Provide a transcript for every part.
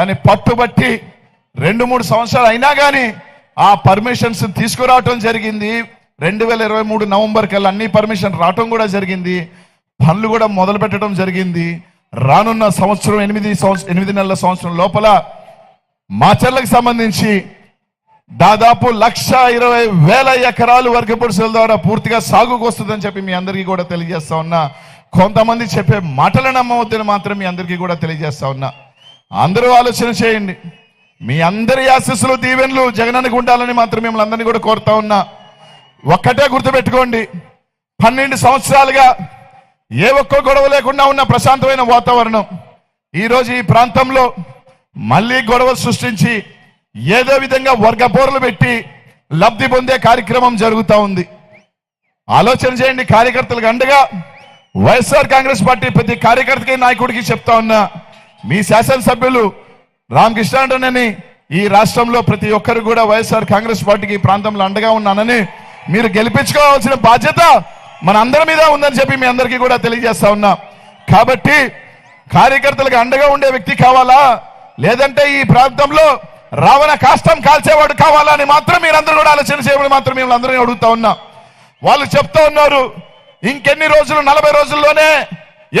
దాన్ని పట్టుబట్టి రెండు మూడు సంవత్సరాలు అయినా కానీ ఆ పర్మిషన్స్ తీసుకురావటం జరిగింది. రెండు వేల ఇరవై మూడు నవంబర్ కల్లా అన్ని పర్మిషన్ రావటం కూడా జరిగింది. పనులు కూడా మొదలు పెట్టడం జరిగింది. రానున్న సంవత్సరం ఎనిమిది సంవత్సరం ఎనిమిది నెలల సంవత్సరం లోపల మాచర్లకు సంబంధించి దాదాపు లక్ష ఇరవై వేల ఎకరాలు వర్గపొడుసుల ద్వారా పూర్తిగా సాగుకు వస్తుందని చెప్పి మీ అందరికీ కూడా తెలియజేస్తా ఉన్నా. కొంతమంది చెప్పే మాటలు నమ్మవద్దని మాత్రం మీ అందరికీ కూడా తెలియజేస్తా ఉన్నా. అందరూ ఆలోచన చేయండి. మీ అందరి ఆశస్సులు దీవెనలు జగనానికి ఉండాలని మాత్రం మిమ్మల్ని అందరినీ కూడా కోరుతా ఉన్నా. ఒక్కటే గుర్తుపెట్టుకోండి. పన్నెండు సంవత్సరాలుగా ఏ ఒక్క గొడవ లేకుండా ఉన్న ప్రశాంతమైన వాతావరణం. ఈరోజు ఈ ప్రాంతంలో మళ్ళీ గొడవ సృష్టించి ఏదో విధంగా వర్గపోరలు పెట్టి లబ్ధి పొందే కార్యక్రమం జరుగుతూ ఉంది. ఆలోచన చేయండి కార్యకర్తలకు అండగా వైఎస్ఆర్ కాంగ్రెస్ పార్టీ ప్రతి కార్యకర్తకి నాయకుడికి చెప్తా ఉన్నా. మీ శాసనసభ్యులు రామకృష్ణారెడ్డిని ఈ రాష్ట్రంలో ప్రతి ఒక్కరు కూడా వైఎస్ఆర్ కాంగ్రెస్ పార్టీకి ఈ ప్రాంతంలో అండగా ఉన్నానని మీరు గెలిపించుకోవాల్సిన బాధ్యత మన అందరి మీద ఉందని చెప్పి మీ అందరికీ కూడా తెలియజేస్తా ఉన్నా. కాబట్టి కార్యకర్తలకు అండగా ఉండే వ్యక్తి కావాలా? లేదంటే ఈ ప్రాంతంలో రావణ కాష్టం కాల్చేవాడు కావాలా అని మాత్రం మీరందరూ కూడా ఆలోచన చేయమని మాత్రం మిమ్మల్ని అందరినీ అడుగుతా ఉన్నా. వాళ్ళు చెప్తా ఉన్నారు ఇంకెన్ని రోజులు నలభై రోజుల్లోనే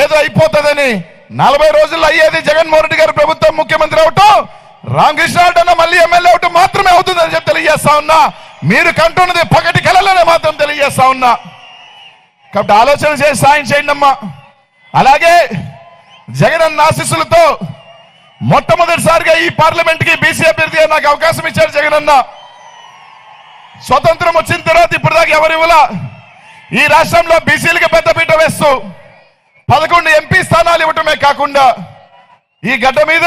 ఏదో అయిపోతుందని నలభై రోజుల్లో అయ్యేది జగన్మోహన్ రెడ్డి గారు ప్రభుత్వం ముఖ్యమంత్రి అవటం రామకృష్ణారెడ్డి అన్న మళ్ళీ ఎమ్మెల్యే అవటం మాత్రమే అవుతుందని చెప్పి తెలియజేస్తా ఉన్నా. మీరు కంటున్నది పగటి కళలోనే మాత్రం తెలియజేస్తా ఉన్నా. కాబట్టి ఆలోచన చేసి సాయం చేయండి అమ్మా. అలాగే జగన్ ఆశీస్సులతో మొట్టమొదటిసారిగా ఈ పార్లమెంట్కి బీసీ అభ్యర్థిగా నాకు అవకాశం ఇచ్చారు జగన్ అన్న. స్వతంత్రం వచ్చిన తర్వాత ఇప్పుడు దాకా ఎవరివ్వలా ఈ రాష్ట్రంలో బీసీలకి పెద్దపీట వేస్తూ పదకొండు ఎంపీ స్థానాలు ఇవ్వటమే కాకుండా ఈ గడ్డ మీద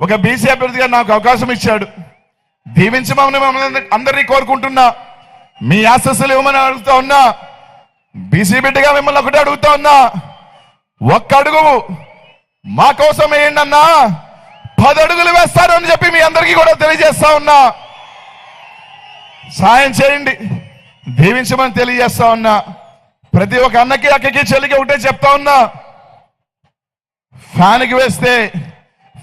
ఒక బీసీ అభ్యర్థిగా నాకు అవకాశం ఇచ్చాడు. దీవించమని మమ్మల్ని అందరినీ కోరుకుంటున్నా. మీ ఆశస్సులు ఇవ్వమని అడుగుతా ఉన్నా. బీసీ బిడ్డగా మిమ్మల్ని ఒకటి అడుగుతా ఉన్నా. ఒక్క అడుగు మా కోసం వేయండి అన్నా. పది అడుగులు వేస్తారు అని చెప్పి మీ అందరికీ కూడా తెలియజేస్తా ఉన్నా. సాయం చేయండి. దీవించమని తెలియజేస్తా ఉన్నా. ప్రతి ఒక్క అన్నకి అక్కకి చెల్లికి ఒకటే చెప్తా ఉన్నా. ఫ్యాన్కి వేస్తే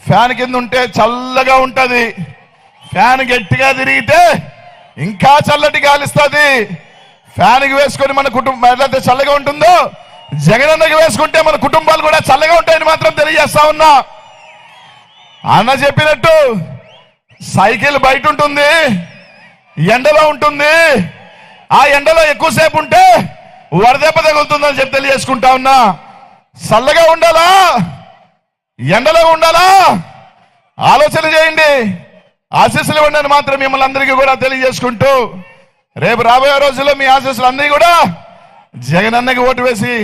ఫ్యాన్ కింద ఉంటే చల్లగా ఉంటుంది. ఫ్యాన్ గట్టిగా తిరిగితే ఇంకా చల్లటి గాలిస్తుంది ఫ్యాన్కి వేసుకొని మన కుటుంబం ఎట్లయితే చల్లగా ఉంటుందో జగనన్నకి వేసుకుంటే మన కుటుంబాలు కూడా చల్లగా ఉంటాయని మాత్రం తెలియజేస్తా ఉన్నా. అన్న చెప్పినట్టు సైకిల్ బయట ఉంటుంది ఎండలో ఉంటుంది. ఆ ఎండలో ఎక్కువసేపు ఉంటే వరదెబ్బ తగులుతుందని చెప్పి తెలియజేసుకుంటా ఉన్నా. చల్లగా ఉండాలా? ఎండలో ఉండాలా? ఆలోచన చేయండి. ఆశీస్సులు ఇవ్వండి మాత్రం మిమ్మల్ని అందరికీ కూడా తెలియజేసుకుంటూ రేపు రాబోయే రోజుల్లో మీ ఆశీస్సులు అందరికీ కూడా జగన్ అన్నకి ఓటు వేసి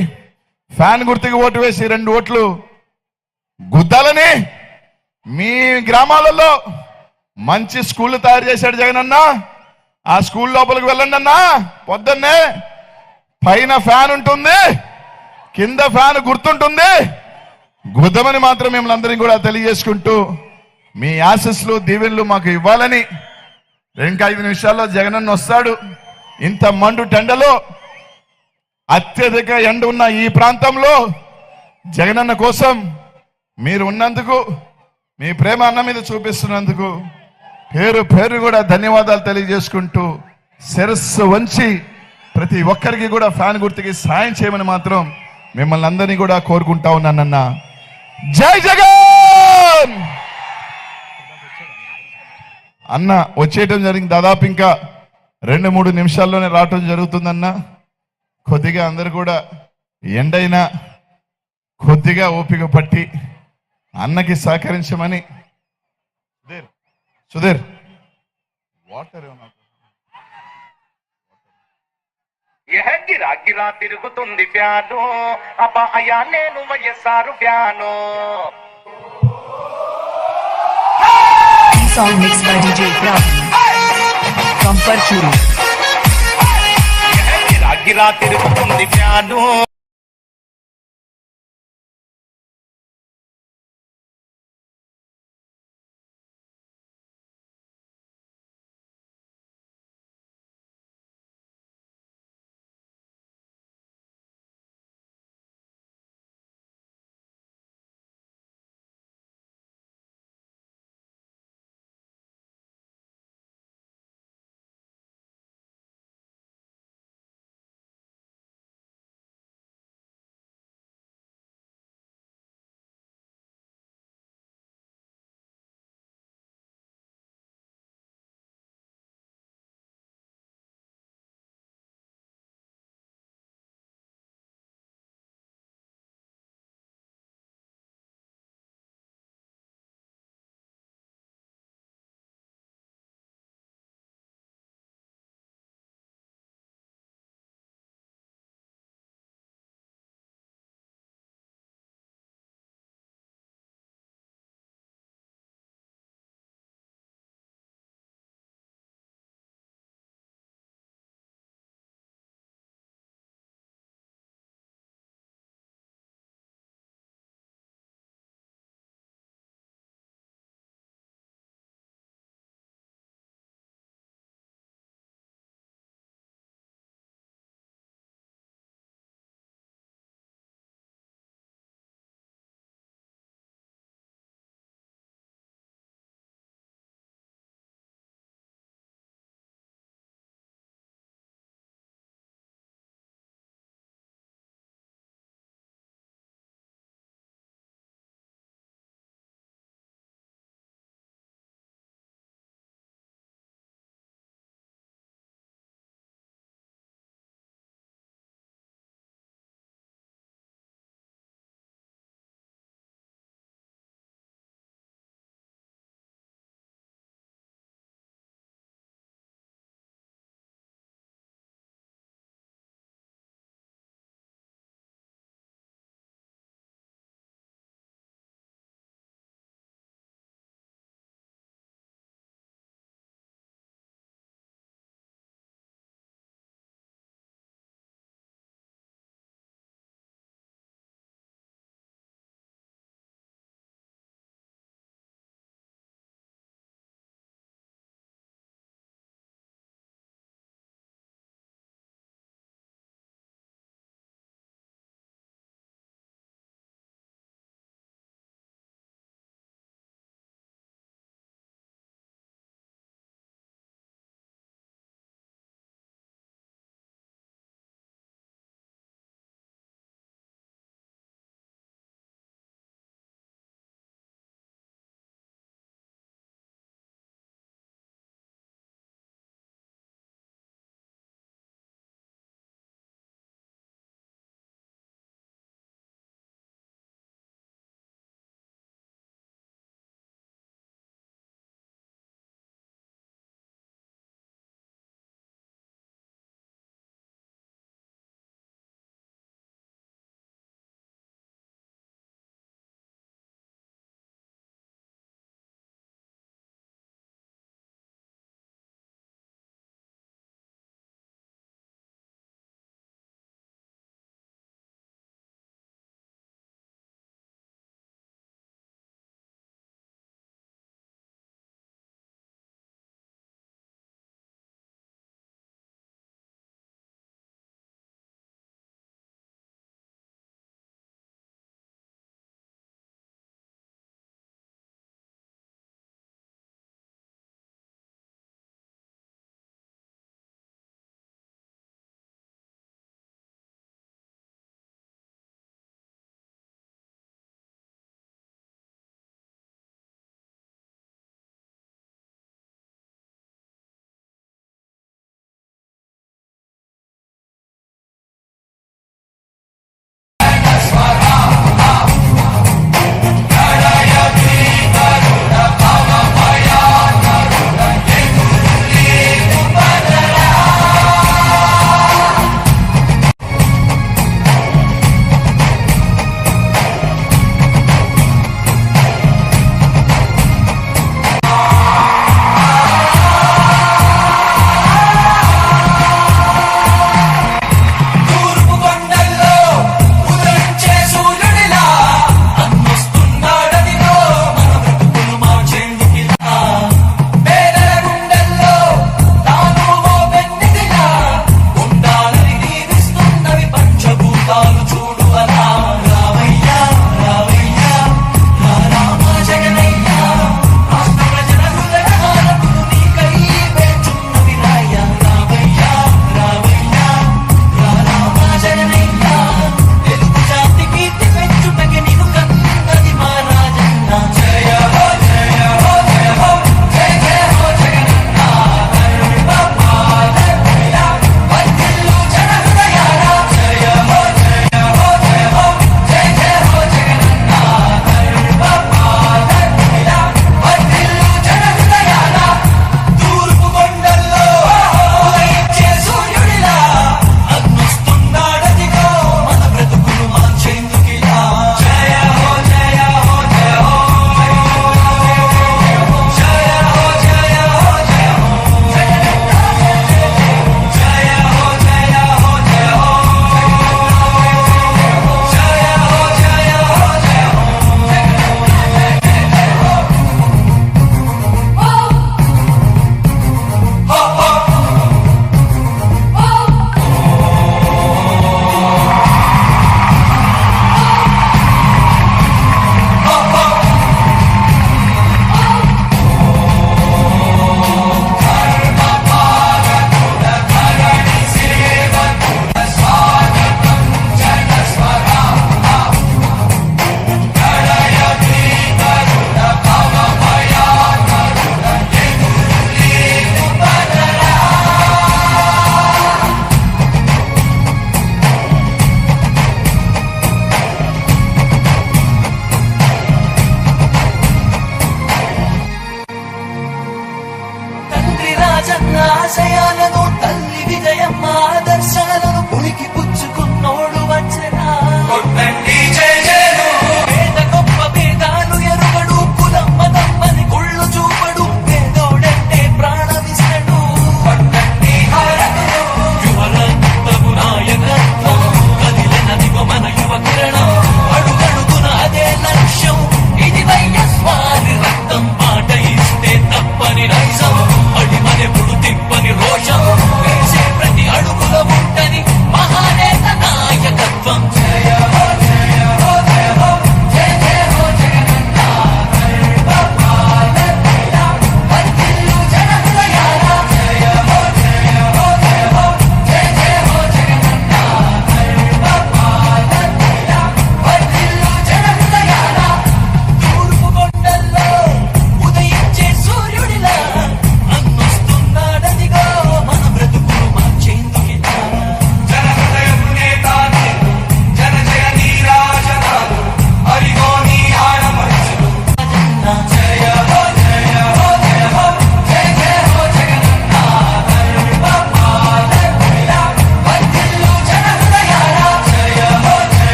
ఫ్యాన్ గుర్తుకి ఓటు వేసి రెండు ఓట్లు గుద్దాలని మీ గ్రామాలలో మంచి స్కూళ్ళు తయారు చేశాడు జగన్ అన్న ఆ స్కూల్ లోపలికి వెళ్ళండి అన్నా. పొద్దున్నే పైన ఫ్యాన్ ఉంటుంది కింద ఫ్యాన్ గుర్తుంటుంది. గుద్దమని మాత్రం మిమ్మల్ని అందరినీ కూడా తెలియజేసుకుంటూ మీ యాసెస్లు దీవెన్లు మాకు ఇవ్వాలని. ఇంకా ఐదు నిమిషాల్లో జగనన్న వస్తాడు. ఇంత మండు టెండలో అత్యధిక ఎండ ఉన్న ఈ ప్రాంతంలో జగనన్న కోసం మీరు ఉన్నందుకు మీ ప్రేమ అన్న మీద చూపిస్తున్నందుకు పేరు పేరు కూడా ధన్యవాదాలు తెలియజేసుకుంటూ శిరస్సు వంచి ప్రతి ఒక్కరికి కూడా ఫ్యాన్ గుర్తుకి సాయం చేయమని మాత్రం మిమ్మల్ని అందరినీ కూడా కోరుకుంటా ఉన్నానన్న. జై జగన్! అన్న వచ్చేయటం జరిగింది. దాదాపు ఇంకా రెండు మూడు నిమిషాల్లోనే రావటం జరుగుతుందన్న. కొద్దిగా అందరు కూడా ఎండైనా కొద్దిగా ఓపిక పట్టి అన్నకి సహకరించమని. సుధీర్ వాటర్ ఏమన్నా ఎహ గిరా గిరా తిరుగుతుంది ఫ్యాను అబ్బా అయ్యా నేను YSR fan Song mixed by DJ Ravi. From Parchuri. ఎహ గిరా తిరుగుతుంది ఫ్యాను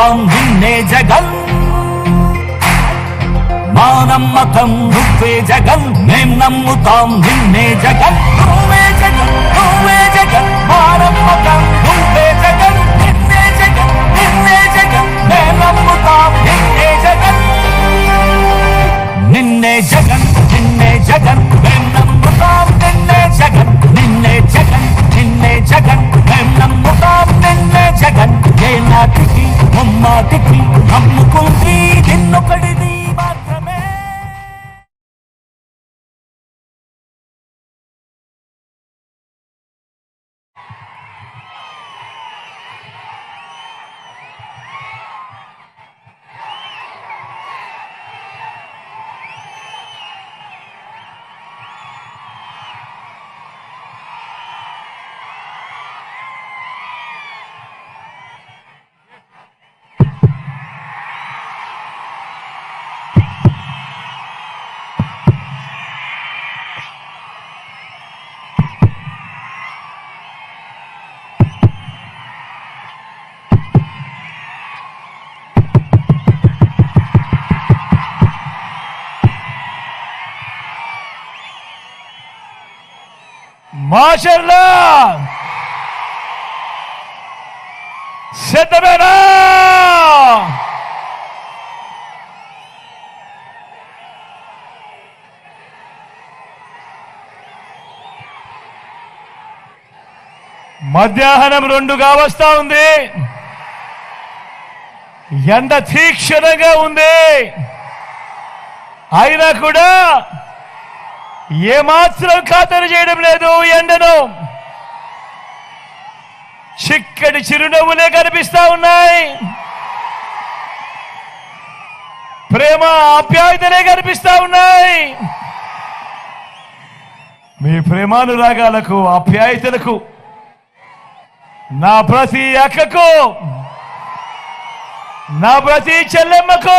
நாம் முன்னே ஜகன் మా నమ్మకం నువ్వే జగన్ మేం నమ్ముతాం నిన్నే జగన్ నువ్వే జగన్ నువ్వే జగన్ నువ్వే జగన్ నిన్నే జగన్ నిన్నే జగన్ మేం నమ్ముతాం నిన్నే జగన్ నిన్నే జగన్ నిన్నే జగన్ మేం నమ్ముతాం నిన్నే జగన్ నిన్నే జగన్ నిన్నే జగన్ జగన్ ఏ నాటికి ముమ్మాటికి నమ్ముకుంది నిన్నొకడిది. హాజర్లా. సిద్ధమేనా? మధ్యాహ్నం రెండుగా వస్తా ఉంది. ఎండ తీక్షణంగా ఉంది. అయినా కూడా ఏమాత్రం ఖాతరు చేయడం లేదు ఎండను చిక్కటి చిరునవ్వులే కనిపిస్తా ఉన్నాయి. ప్రేమ ఆప్యాయతలే కనిపిస్తా ఉన్నాయి. మీ ప్రేమానురాగాలకు ఆప్యాయతలకు నా ప్రతి అక్కకు నా ప్రతి చెల్లెమ్మకు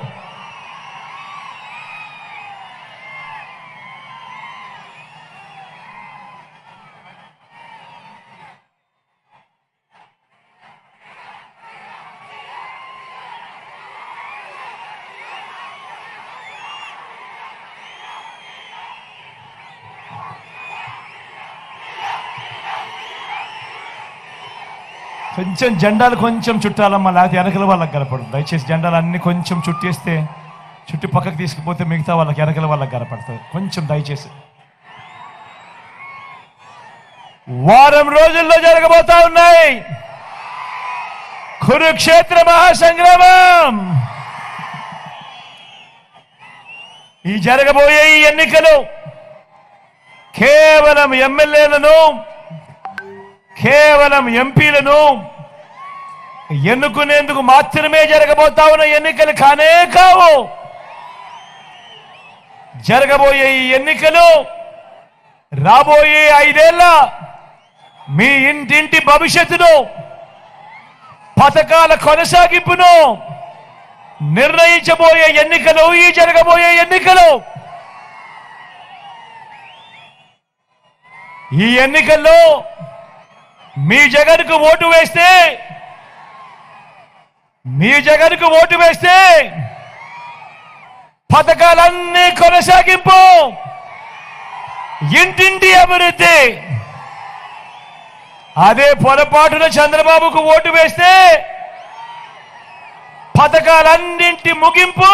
కొంచెం జెండాలు కొంచెం చుట్టాలమ్మా లేకపోతే ఎనకల వాళ్ళకి కనపడదు. దయచేసి జెండాలు అన్ని కొంచెం చుట్టేస్తే చుట్టు పక్కకు తీసుకుపోతే మిగతా వాళ్ళకి వెనకల వాళ్ళకి కనపడుతుంది కొంచెం దయచేసి. వారం రోజుల్లో జరగబోతా ఉన్నాయి. కురుక్షేత్ర మహాసంగ్రామం. ఈ జరగబోయే ఈ ఎన్నికలు కేవలం ఎమ్మెల్యేలను కేవలం ఎంపీలను ఎన్నుకునేందుకు మాత్రమే జరగబోతా ఉన్న ఎన్నికలు కానే కావు. జరగబోయే ఈ ఎన్నికలు రాబోయే ఐదేళ్ళ మీ ఇంటింటి భవిష్యత్తును పథకాల కొనసాగింపును నిర్ణయించబోయే ఎన్నికలు ఈ జరగబోయే ఎన్నికలు. ఈ ఎన్నికల్లో మీ జగన్కు ఓటు వేస్తే మీ జగన్కు ఓటు వేస్తే పథకాలన్నీ కొనసాగింపు. ఇంటింటి అభివృద్ధి. అదే పొరపాటున చంద్రబాబుకు ఓటు వేస్తే పథకాలన్నింటి ముగింపు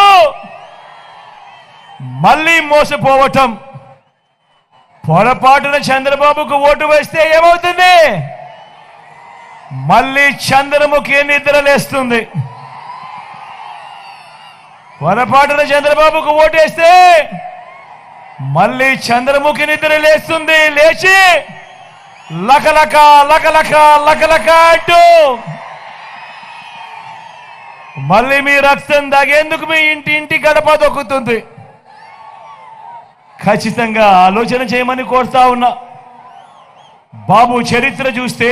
మళ్ళీ మోసపోవటం. పొరపాటున చంద్రబాబుకు ఓటు వేస్తే ఏమవుతుంది? మళ్ళీ చంద్రముఖి నిద్ర లేస్తుంది. పొరపాటున చంద్రబాబుకు ఓటేస్తే మళ్ళీ చంద్రముఖి నిద్ర లేస్తుంది. లేచి లకలక లకలక లకలక అంటూ మళ్ళీ మీ రక్తం తాగేందుకు మీ ఇంటి ఇంటి గడప దొక్కుతుంది ఖచ్చితంగా ఆలోచన చేయమని కోరుతా ఉన్నా. బాబు చరిత్ర చూస్తే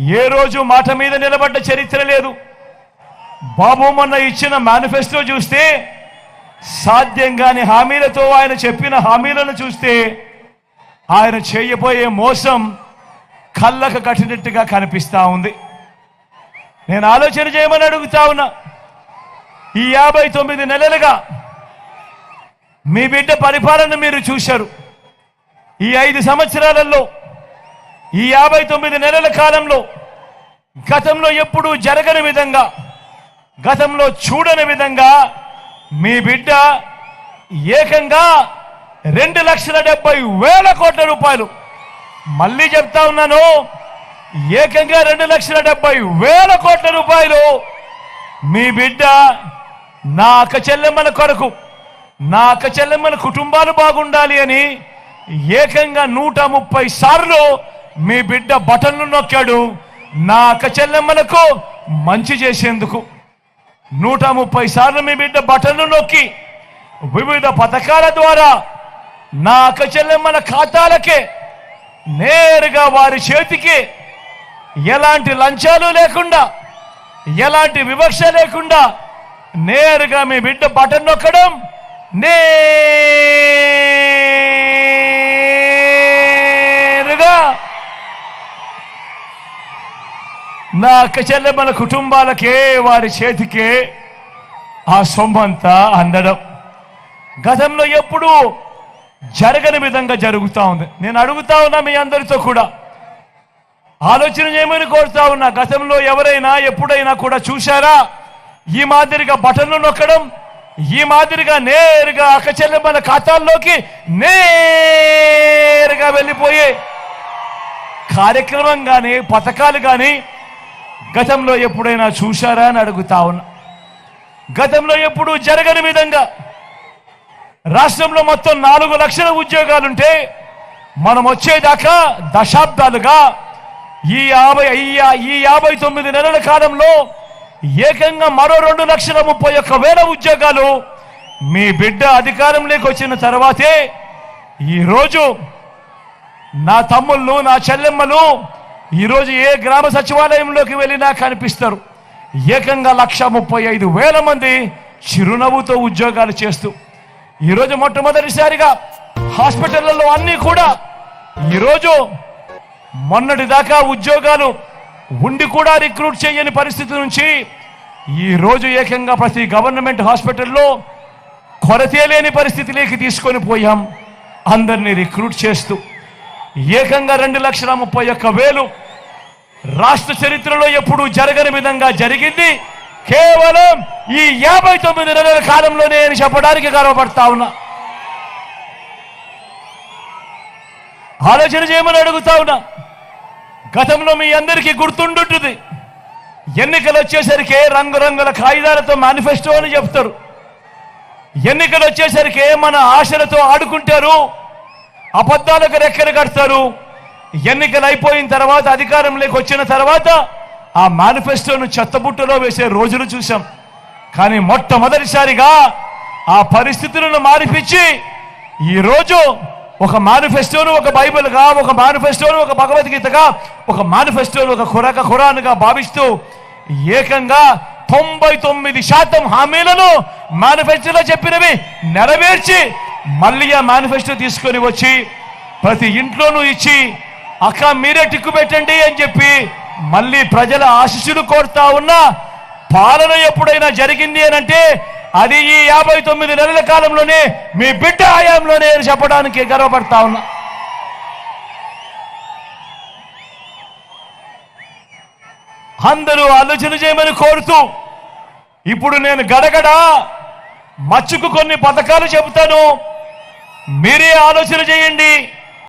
ఏ రోజు మాట మీద నిలబడ్డ చరిత్ర లేదు. బాబు మొన్న ఇచ్చిన మేనిఫెస్టో చూస్తే సాధ్యం కాని హామీలతో ఆయన చెప్పిన హామీలను చూస్తే ఆయన చేయబోయే మోసం కళ్ళకు కట్టినట్టుగా కనిపిస్తా ఉంది. నేను ఆలోచన చేయమని అడుగుతా ఉన్నా. ఈ యాభై తొమ్మిది నెలలుగా మీ బిడ్డ పరిపాలన మీరు చూశారు. ఈ ఐదు సంవత్సరాలలో ఈ యాభై తొమ్మిది నెలల కాలంలో గతంలో ఎప్పుడూ జరగని విధంగా గతంలో చూడని విధంగా మీ బిడ్డ ఏకంగా రెండు లక్షల డెబ్బై వేల కోట్ల రూపాయలు. మళ్ళీ చెప్తా ఉన్నాను ఏకంగా రెండు లక్షల డెబ్బై వేల కోట్ల రూపాయలు మీ బిడ్డ నా అక్క చెల్లెమ్మల కొరకు నా అక్క చెల్లెమ్మల కుటుంబాలు బాగుండాలి అని ఏకంగా నూట ముప్పై సార్లు మీ బిడ్డ బటన్లు నొక్కాడు. నా అక్క చెల్లెమ్మలకు మంచి చేసేందుకు. నూట ముప్పై సార్లు మీ బిడ్డ బటన్లు నొక్కి వివిధ పథకాల ద్వారా నా అక్క చెల్లెమ్మల ఖాతాలకే నేరుగా వారి చేతికి ఎలాంటి లంచాలు లేకుండా ఎలాంటి వివక్ష లేకుండా నేరుగా మీ బిడ్డ బటన్ నొక్కడం నే నా అక్క చెల్లెమ్మల కుటుంబాలకే వారి చేతికే ఆ సొమ్మంతా అందడం. గతంలో ఎప్పుడూ జరగని విధంగా జరుగుతా ఉంది. నేను అడుగుతా ఉన్నా మీ అందరితో కూడా. ఆలోచన చేయమని కోరుతా ఉన్నా గతంలో ఎవరైనా ఎప్పుడైనా కూడా చూశారా? ఈ మాదిరిగా బటన్లు నొక్కడం ఈ మాదిరిగా నేరుగా అక్కచెల్లెమ్మల ఖాతాల్లోకి నేరుగా వెళ్ళిపోయే కార్యక్రమం కానీ పథకాలు కానీ గతంలో ఎప్పుడైనా చూశారా అని అడుగుతా ఉన్నా. గతంలో ఎప్పుడు జరగని విధంగా రాష్ట్రంలో మొత్తం నాలుగు లక్షల ఉద్యోగాలుంటే మనం వచ్చేదాకా దశాబ్దాలుగా ఈ యాభై ఈ ఈ యాభై తొమ్మిది నెలల కాలంలో ఏకంగా మరో రెండు లక్షల ముప్పై ఒక్క వేల ఉద్యోగాలు మీ బిడ్డ అధికారంలోకి వచ్చిన తర్వాతే ఈరోజు నా తమ్ముళ్ళు నా చెల్లెమ్మలు ఈరోజు ఏ గ్రామ సచివాలయంలోకి వెళ్ళినా కనిపిస్తారు. ఏకంగా లక్ష ముప్పై ఐదు వేల మంది చిరునవ్వుతో ఉద్యోగాలు చేస్తూ ఈరోజు మొట్టమొదటిసారిగా హాస్పిటళ్ళలో అన్నీ కూడా ఈరోజు మొన్నటి దాకా ఉద్యోగాలు ఉండి కూడా రిక్రూట్ చేయని పరిస్థితి నుంచి ఈ రోజు ఏకంగా ప్రతి గవర్నమెంట్ హాస్పిటల్లో కొరతే లేని పరిస్థితిలోకి తీసుకొని పోయాం. అందరినీ రిక్రూట్ చేస్తూ ఏకంగా రెండు లక్షల ముప్పై ఒక్క వేలు రాష్ట్ర చరిత్రలో ఎప్పుడూ జరగని విధంగా జరిగింది. కేవలం ఈ యాభై తొమ్మిది నెలల కాలంలోనే అని చెప్పడానికి గర్వపడతా ఉన్నా. ఆలోచన చేయమని అడుగుతా ఉన్నా. గతంలో మీ అందరికీ గుర్తుండుంటుంది. ఎన్నికలు వచ్చేసరికి రంగురంగుల కాగితాలతో మేనిఫెస్టో అని చెప్తారు. ఎన్నికలు వచ్చేసరికి మన ఆశలతో ఆడుకుంటారు. అబద్ధాలకు రెక్కలు కడతారు. ఎన్నికలు అయిపోయిన తర్వాత అధికారంలోకి వచ్చిన తర్వాత ఆ మేనిఫెస్టోను చెత్తబుట్టలో వేసే రోజులు చూసాం కానీ మొట్టమొదటిసారిగా ఆ పరిస్థితులను మారిపించి ఈ రోజు ఒక మేనిఫెస్టోను ఒక బైబిల్గా ఒక మేనిఫెస్టోను ఒక భగవద్గీతగా ఒక మేనిఫెస్టోను ఒక ఖురాక ఖురాన్గా భావిస్తూ ఏకంగా తొంభై తొమ్మిది శాతం హామీలను మేనిఫెస్టోలో చెప్పినవి నెరవేర్చి మళ్ళీ ఆ మేనిఫెస్టో తీసుకొని వచ్చి ప్రతి ఇంట్లోనూ ఇచ్చి అక్క మీరే టిక్కు పెట్టండి అని చెప్పి మళ్ళీ ప్రజల ఆశీస్సులు కోరుతా ఉన్నా పాలన ఎప్పుడైనా జరిగింది అని అంటే అది ఈ యాభై తొమ్మిది నెలల కాలంలోనే మీ బిడ్డ హయాంలోనే అని చెప్పడానికి గర్వపడతా ఉన్నా. అందరూ ఆలోచన చేయమని కోరుతూ ఇప్పుడు నేను గడగడ మచ్చుకు కొన్ని పథకాలు చెబుతాను. మీరే ఆలోచన చేయండి.